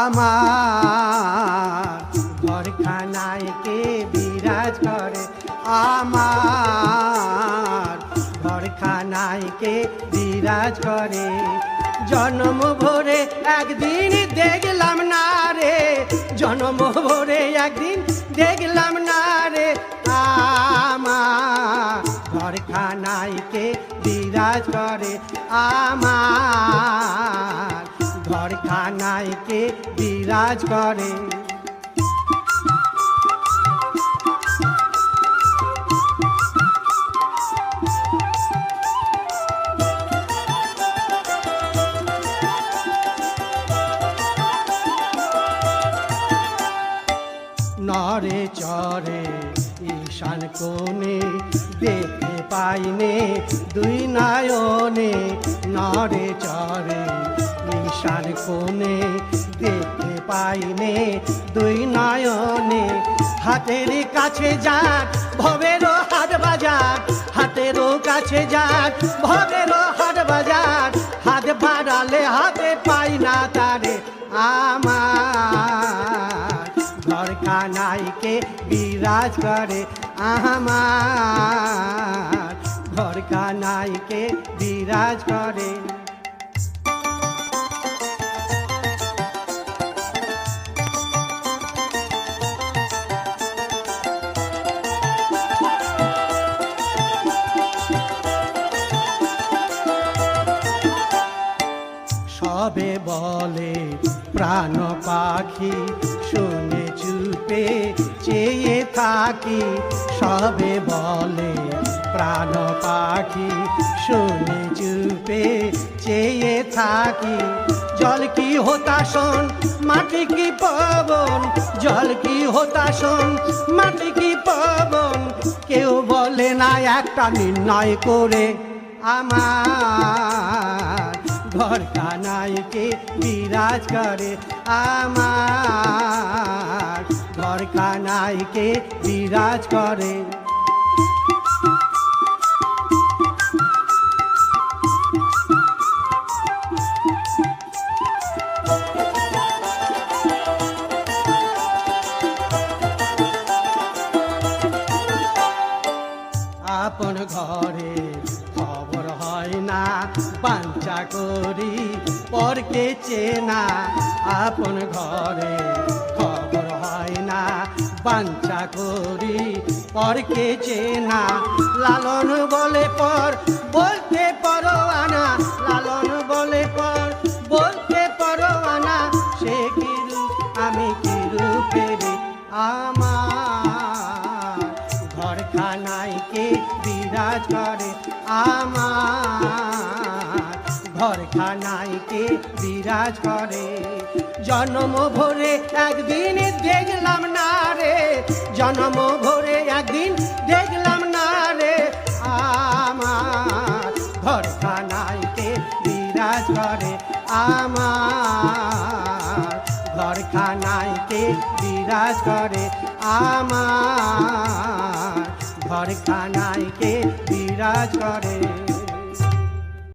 আমার ঘরখানায় কে বিরাজ করে? আমার ঘরখানায় কে বিরাজ করে? জন্ম ভরে একদিন দেখলাম না রে। জন্ম ভরে একদিন দেখলাম না রে। আমার ঘরখানায় কে বিরাজ করে আমার। ঘরখানায় কে বিরাজ করে। নরে চরে ঈশান কোণে দেখতে পাইনে, দুই নয়নে নরে চরে ঈশান কোণে দেখতে পাইনে, দুই নয়নে। হাতের কাছে যাক, ভবেরও হাট বাজার, হাতেরও কাছে যাক, ভবেরও হাট বাজার। হাত বাড়ালে হাতে পাই না তারে আমার। ঘরখানাইকে বিরাজ করে আমার। ঘরখানাইকে বিরাজ করে। সবে বলে প্রাণ পাখি শুনে চুপে চেয়ে থাকি। সবে বলে প্রাণ পাখি, শুনে চুপে চেয়ে থাকি। জল কি হতাশন মাটি কি পবন? জল কি হতাশন মাটি কি পবন? কেউ বলে না একটা নির্ণয় করে আমার। ঘর কানাইকে বিরাজ করে আমার। ঘর কানাইকে বিরাজ করে। ঘরে খবর হয় না বাঞ্চা করি, পরকে চেনা। আপন ঘরে খবর হয় না বাঞ্চা করি, পরকে চেনা। লালন বলে পর, বলতে পরোয়ানা। ঘরখানাইকে বিরাজ করে আমার। ঘরখানাইকে বিরাজ করে। জন্ম ভরে একদিন দেখলাম না রে। জন্ম ভরে একদিন দেখলাম না রে। আমার ঘরখানাইকে বিরাজ করে আমার। ঘরখানাইকে বিরাজ করে আমার। ঘরখানাইকে বিরাজ করে।